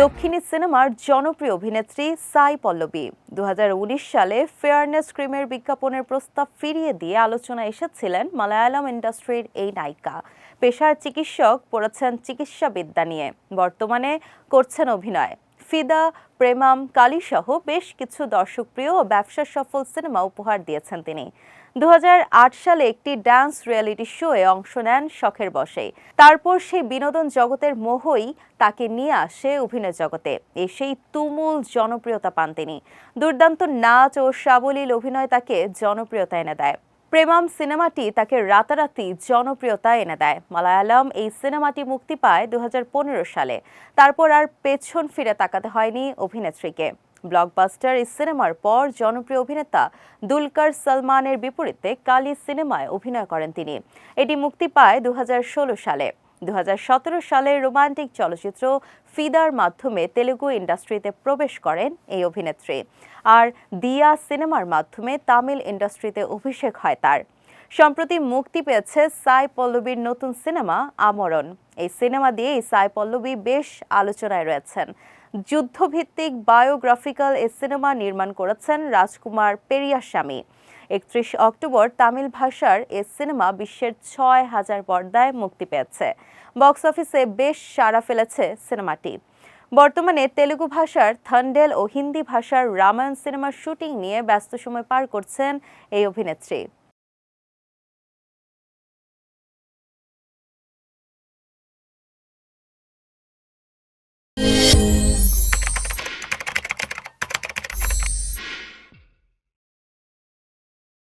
দক্ষিণী সিনেমার জনপ্রিয় অভিনেত্রী সাই পল্লবী দু হাজার উনিশ সালে ফেয়ারনেস ক্রিমের বিজ্ঞাপনের প্রস্তাব ফিরিয়ে দিয়ে আলোচনা এসেছিলেন মালায়ালাম ইন্ডাস্ট্রির এই নায়িকা। পেশার চিকিৎসক পড়েছেন চিকিৎসাবিদ্যা নিয়ে। বর্তমানে করছেন অভিনয়। ফিদা, প্রেমাম কালী সহ বেশ কিছু দর্শকপ্রিয় ও ব্যবসা সফল সিনেমা উপহার দিয়েছেন তিনি। দু হাজার আট সালে একটি ডান্স রিয়েলিটি শোয়ে অংশ নেন শখের বসে তারপর সেই বিনোদন জগতের মোহই তাকে নিয়ে আসে অভিনয় জগতে। এসেই তুমুল জনপ্রিয়তা পান তিনি। দুর্দান্ত নাচ ও সাবলীল অভিনয় তাকে জনপ্রিয়তা এনে দেয়। প্রেমাম সিনেমাটি তাকে রাতারাতি জনপ্রিয়তা এনে দেয়। মালায়ালাম এই সিনেমাটি মুক্তি পায় দু হাজার পনেরো সালে। তারপর আর পেছন ফিরে তাকাতে হয়নি অভিনেত্রীকে। ব্লকবাস্টার এই সিনেমার পর জনপ্রিয় অভিনেতা দুলকার সালমানের বিপরীতে কালী সিনেমায় অভিনয় করেন তিনি। এটি মুক্তি পায় দু হাজার ষোলো সালে। দু হাজার সতেরো সালে রোমান্টিক চলচ্চিত্র ফিদার মাধ্যমে তেলুগু ইন্ডাস্ট্রিতে প্রবেশ করেন এই অভিনেত্রী। আর দিয়া সিনেমার মাধ্যমে তামিল ইন্ডাস্ট্রিতে অভিষেক হয় তার। সম্প্রতি মুক্তি পেয়েছে সাই পল্লবীর নতুন সিনেমা, আমরণ। এই সিনেমা দিয়েই সাই পল্লবী বেশ আলোচনায় রয়েছেন। যুদ্ধভিত্তিক বায়োগ্রাফিক্যাল এই সিনেমা নির্মাণ করেছেন রাজকুমার পেরিয়াস্বামী। একত্রিশ অক্টোবর তামিল ভাষার এ সিনেমা বিশ্বের ছয় হাজার পর্দায় মুক্তি পেয়েছে। বক্স অফিসে বেশ সাড়া ফেলেছে সিনেমাটি। বর্তমানে তেলুগু ভাষার থান্ডেল ও হিন্দি ভাষার রামায়ণ সিনেমার শুটিং নিয়ে ব্যস্ত সময় পার করছেন এই অভিনেত্রী।